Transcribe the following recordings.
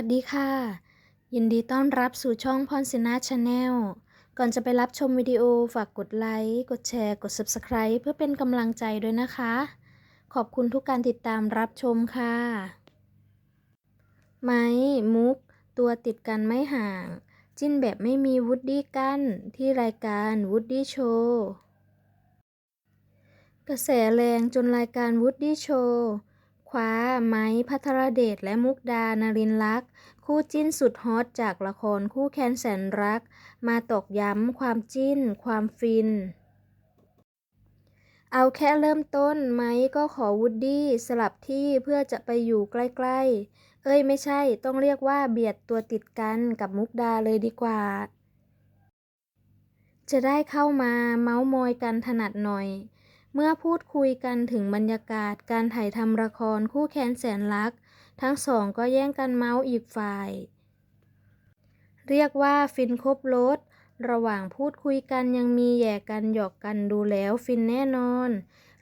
สวัสดีค่ะ ยินดีต้อนรับสู่ช่องพรศินาชาแนลก่อนจะไปรับชมวิดีโอฝากกดไลค์กดแชร์ กด Subscribe เพื่อเป็นกำลังใจด้วยนะคะ ขอบคุณทุกการติดตามรับชมค่ะ ไม้ มุก ตัวติดกันไม่ห่าง จิ้นแบบไม่มีวูดดี้กั้นที่รายการวูดดี้โชว์กระแสแรงจนรายการวูดดี้โชว์ คว้าไม้พัทรเดชและมุกดานารินลักษ์คู่จิ้นสุดฮอตจากละครคู่แคนแสนรัก มาตอกย้ำความจิ้น ความฟิน เอาแค่เริ่มต้นไม้ก็ขอวูดดี้สลับที่เพื่อจะไปอยู่ใกล้ ๆ เอ้ยไม่ใช่ต้องเรียกว่าเบียดตัวติดกันกับมุกดาเลยดีกว่า จะได้เข้ามาเมาส์มอยกันถนัดหน่อย เมื่อพูดคุยกันถึงบรรยากาศการถ่ายทำละครคู่แค้นแสนรัก ทั้งสองก็แย่งกันเมาส์อีกฝ่าย เรียกว่าฟินครบรถระหว่างพูดคุยกันยังมีแย่กันหยอกกันดูแล้วฟินแน่นอน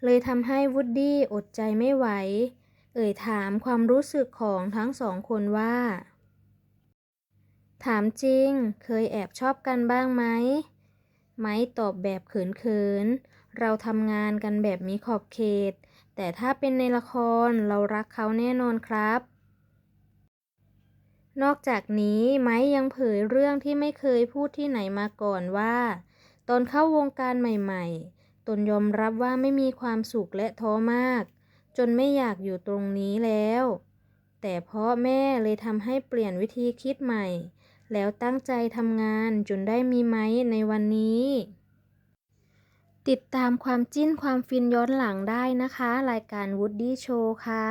เลยทำให้วูดดี้อดใจไม่ไหว เอ่ยถามความรู้สึกของทั้งสองคนว่า ถามจริง เคยแอบชอบกันบ้างไหม ไม้ตอบแบบเขินๆ เราทำงานกันแบบมีขอบเขต แต่ถ้าเป็นในละครเรารักเขาแน่นอนครับ นอกจากนี้ไม้ยังเผยเรื่องที่ไม่เคยพูดที่ไหนมาก่อนว่า ตอนเข้าวงการใหม่ๆ ตนยอมรับว่าไม่มีความสุขและท้อมาก จนไม่อยากอยู่ตรงนี้แล้ว แต่เพราะแม่เลยทำให้เปลี่ยนวิธีคิดใหม่ แล้วตั้งใจทำงานจนได้มีไม้ในวันนี้ ติดตามความจิ้นความฟินย้อนหลังได้นะคะ รายการวูดดี้โชว์ค่ะ